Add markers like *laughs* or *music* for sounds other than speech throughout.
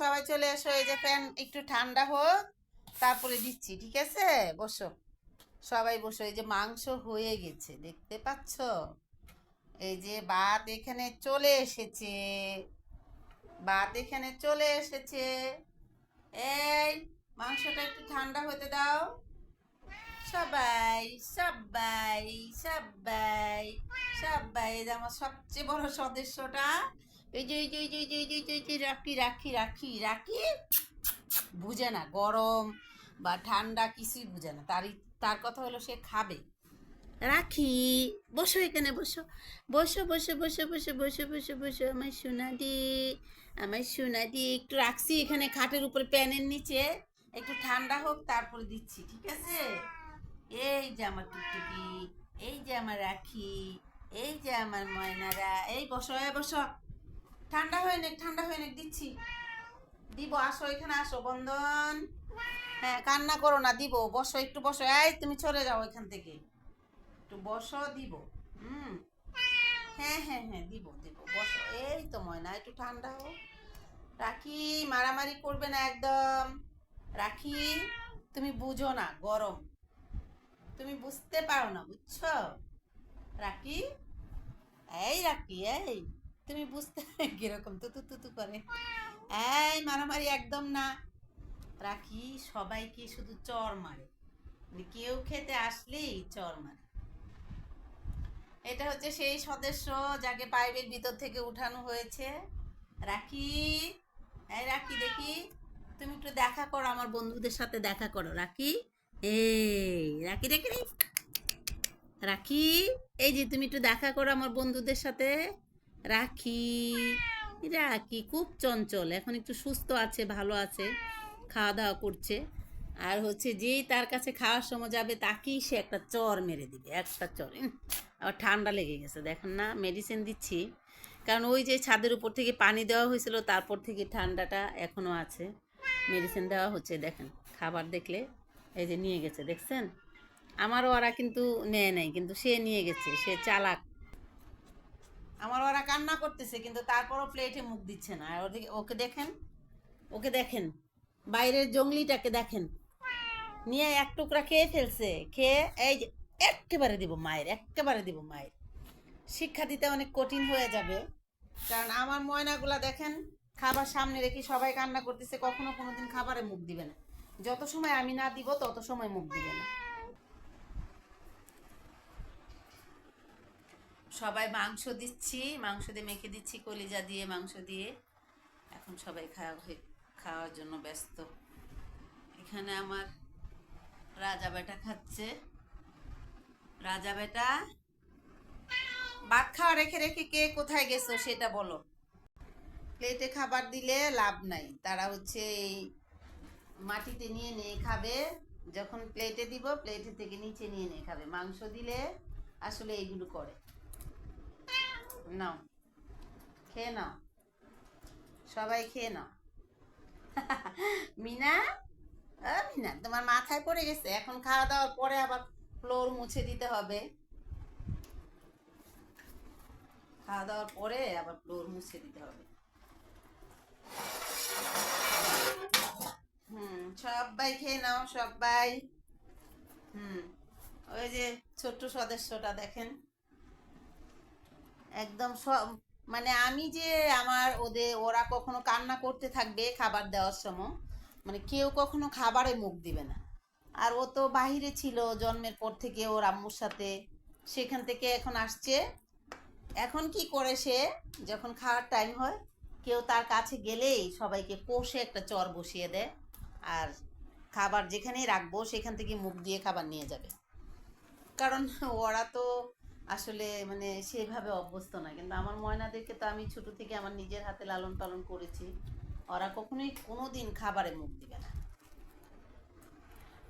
সবাই চলে এসো, এই যে ফ্যান একটু ঠান্ডা হোক, তারপরে দিচ্ছি, ঠিক আছে? বসো। সবাই বসো, এই যে মাংস হয়ে গেছে, দেখতে পাচ্ছ? এই যে ভাত এখানে চলে এসেছে। ভাত এখানে চলে এসেছে। এই, মাংসটা একটু ঠান্ডা হতে দাও। সবাই সবাই সবাই সবাই আমার সবচেয়ে বড় সদস্যটা। এই যে এই যে এই যে এই যে রাখি রাখি রাখি রাখি। বুঝে না, গরম বা ঠান্ডা কিছুই বুঝে না। তারই, তার কথা হলো সে খাবে। রাখি, বসো এখানে, বসো। বসো বসো বসো বসো বসো বসো বসো, আমার সোনা দি আমার সোনা দি একটু রাখছি এখানে খাটের উপরে, প্যানের নিচে। একটু ঠান্ডা হোক, তারপরে দিচ্ছি, ঠিক আছে? এই যে আমার টুকটুকি, এই যে আমার রাখি, এই যে আমার ময়নারা। এই বসো এই বসো। ঠান্ডা হয়ে নে, ঠান্ডা হয়ে নে, দিচ্ছি। দিব, আসো, এখানে আসো, বন্ধন। হ্যাঁ কান্না করো না, দিব, বসো, একটু বসো। এই, তুমি চলে যাও এখান থেকে। একটু বসো, দিব। হুম। হ্যাঁ হ্যাঁ হ্যাঁ দিব দিব, বসো। এই তো, ময়না, একটু ঠান্ডা হোক রাখি, মারামারি করবে না একদম। রাখি, তুমি বুঝো না, গরম। তুমি বুঝতে পারো না, বুঝছ? রাখি? এই রাখি, এই। তুমি বুঝতে *laughs* কীরকম তুতু তুতু করে। এই মারামারি একদম না। রাখি সবাইকে শুধু চর মারে? মানে কেউ খেতে আসলেই চর মারে। এটা হচ্ছে সেই সদস্য যাকে পাইপের ভিতর থেকে উঠানো হয়েছে। রাখি, এই রাখি দেখি। তুমি একটু দেখা করো, আমার বন্ধুদের সাথে দেখা করো। রাখি, এই, রাখি রে। রাখি, এই যে তুমি একটু দেখা করো আমার বন্ধুদের সাথে। রাখি। রাখি খুব চঞ্চল, এখন একটু সুস্থ আছে, ভালো আছে খাওয়া দাওয়া করছে। আর হচ্ছে যেই তার কাছে খাওয়ার সময় যাবে, তাকেই সে একটা চর মেরে দিবে, একটা চর। আবার ঠান্ডা লেগে গেছে। দেখেন না মেডিসিন দিচ্ছি। কারণ ওই যে ছাদের উপর থেকে পানি দেওয়া হয়েছিল, তারপর থেকে ঠান্ডাটা এখনও আছে। মেডিসিন দেওয়া হচ্ছে, দেখেন, খাবার দেখলে এই যে নিয়ে গেছে, দেখছেন? আমারও ওরা কিন্তু নেয় নাই, কিন্তু সে নিয়ে গেছে, সে চালাক। আমার ওরা কান্না করতেছে, কিন্তু তারপরও প্লেটে মুখ দিচ্ছে না। আর ওদিকে ওকে দেখেন ওকে দেখেন, বাইরের জঙ্গলিটাকে দেখেন। নিয়ে এক টুকরা খেয়ে ফেলছে, খেয়ে এই যে একেবারে দিব মায়ের, একেবারে দিব মায়ের। শিক্ষা দিতে অনেক কঠিন হয়ে যাবে। কারণ আমার ময়নাগুলা দেখেন, খাবার সামনে রেখে সবাই কান্না করতেছে, কখনো কোনোদিন খাবারে মুখ দিবে না। যত সময় আমি না দিব, তত সময় মুখ দিবে না। সবাই মাংস দিচ্ছি, মাংস দিয়ে মেখে দিচ্ছি, কলিজা দিয়ে মাংস দিয়ে। এখন সবাই খাওয়া খাওয়ার জন্য ব্যস্ত। এখানে আমার রাজা বেটা খাচ্ছে। রাজা বেটা, ভাত খাওয়া রেখে রেখে কে কোথায় গেছো সেটা বলো। প্লেটে খাবার দিলে লাভ নাই। তারা হচ্ছে এই মাটিতে নিয়ে নিয়ে খাবে। যখন প্লেটে দিব প্লেটে থেকে নিচে নিয়ে নিয়ে খাবে। মাংস দিলে আসলে এইগুলো করে। নাও। খেয়ে নাও। সবাই খেয়ে নাও। *laughs* মিনা? মিনা, তোমার মাথায় পড়ে গেছে। এখন খাওয়া দাওয়ার পরে আবার ফ্লোর মুছে দিতে হবে। খাওয়া দাওয়ার পরে আবার ফ্লোর মুছে দিতে হবে। হুম, সবাই খেয়ে নাও, সবাই। হুম, ওই যে ছোট্ট সদস্যটা দেখেন। একদম সব মানে আমি যে আমার ওদের ওরা কখনো কান্না করতে থাকবে খাবার দেওয়ার সময় মানে কেউ কখনো খাবারে মুখ দিবে না। আর ও তো বাহিরে ছিল, জন্মের পর থেকে ওর আম্মুর সাথে, সেখান থেকে এখন আসছে। এখন কি করে সে, যখন খাওয়ার টাইম হয়, কেউ তার কাছে গেলেই সবাইকে কষে একটা চর বসিয়ে দেয়, আর খাবার যেখানেই রাখব, সেখান থেকে মুখ দিয়ে খাবার নিয়ে যাবে। কারণ ওরা তো আসলে মানে সেইভাবে অভ্যস্ত না কিন্তু আমার ময়নাদেরকে তো আমি ছোট থেকে আমার নিজের হাতে লালন পালন করেছি। ওরা কখনোই কোনো দিন খাবারে মুখ দিবে না।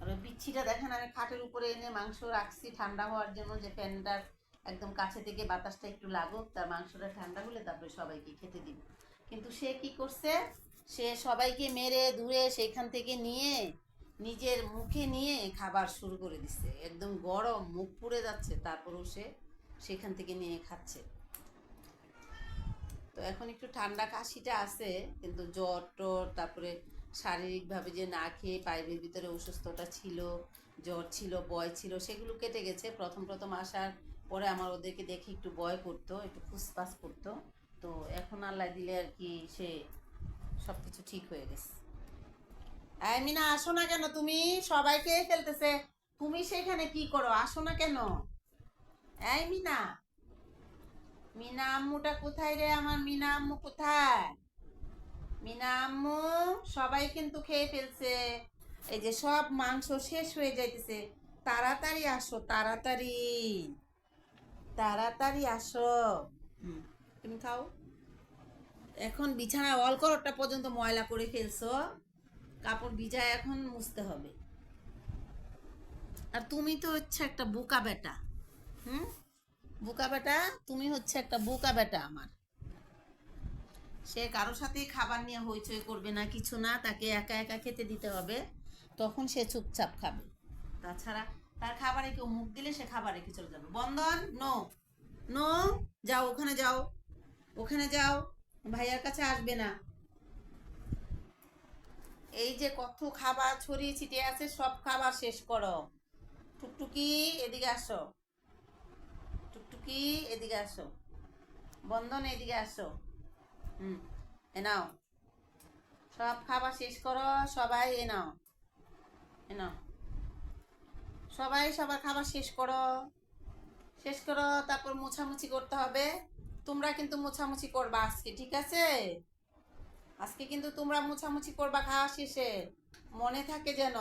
আর বিচ্ছিটা দেখেন, আমি খাটের উপরে এনে মাংস রাখছি ঠান্ডা হওয়ার জন্য যে ফ্যানটার একদম কাছে থেকে বাতাসটা একটু লাগুক, তার মাংসটা ঠান্ডা হলে তারপরে সবাইকে খেতে দিব। কিন্তু সে কি করছে? সে সবাইকে মেরে ধুয়ে সেখান থেকে নিয়ে, নিজের মুখে নিয়ে খাবার শুরু করে দিচ্ছে। একদম গরম, মুখ পুড়ে যাচ্ছে। তারপরেও সে সেখান থেকে নিয়ে খাচ্ছে। তো এখন একটু ঠান্ডা কাশিটা আছে, কিন্তু জ্বর টর, তারপরে শারীরিকভাবে যে না খেয়ে পাইপের ভিতরে অসুস্থতা ছিল, জ্বর ছিল, বয় ছিল, সেগুলো কেটে গেছে। প্রথম প্রথম আসার পরে আমার ওদেরকে দেখে একটু বয় করতো, একটু ফুসফাস করতো। তো এখন আল্লাহ দিলে আর কি সে সব কিছু ঠিক হয়ে গেছে। মিনা, আসো না কেন? তুমি সবাই খেয়ে ফেলতেছে। তুমি সেখানে কি করো? আসো না কেন? এই মিনা। মিনা আম্মুটা কোথায় রে? আমার মিনা আম্মু কোথায়? মিনা আম্মু, সবাই কিন্তু খেয়ে ফেলছে। এই যে সব মাংস শেষ হয়ে যাইতেছে। তাড়াতাড়ি আসো, তাড়াতাড়ি। তাড়াতাড়ি আসো। তুমি খাও। এখন বিছানা অল করটা পর্যন্ত ময়লা করে ফেলছো। কাপড় ভিজা এখন মুছতে হবে। আর তুমি তো হচ্ছে একটা বোকা বেটা। হুম? বোকা বেটা, তুমি হচ্ছে একটা বোকা বেটা আমার। সে কারোর সাথে খাবার নিয়ে হইচই করবে না, কিছু না, তাকে একা একা খেতে দিতে হবে, তখন সে চুপচাপ খাবে। তাছাড়া তার খাবারে কেউ মুখ দিলে সে খাবার রেখে চলে যাবে। বন্ধন, নো নো, যাও, ওখানে যাও ওখানে যাও, ভাইয়ার কাছে আসবে না। এই যে কত খাবার ছড়িয়ে ছিটিয়ে আছে, সব খাবার শেষ করো। টুকটুকি, এদিকে আসো। টুকটুকি এদিকে আসো। বন্ধন এদিকে আসো। হুম, এ নাও। সব খাবার শেষ করো, সবাই এ নাও। এ নাও। সবাই সবার খাবার শেষ করো। শেষ করো, তারপর মোছামুছি করতে হবে। তোমরা কিন্তু মোছামুছি করবা আজকে, ঠিক আছে? আজকে কিন্তু তোমরা মোছামুছি করবা খাওয়া শেষে। মনে থাকে যেন।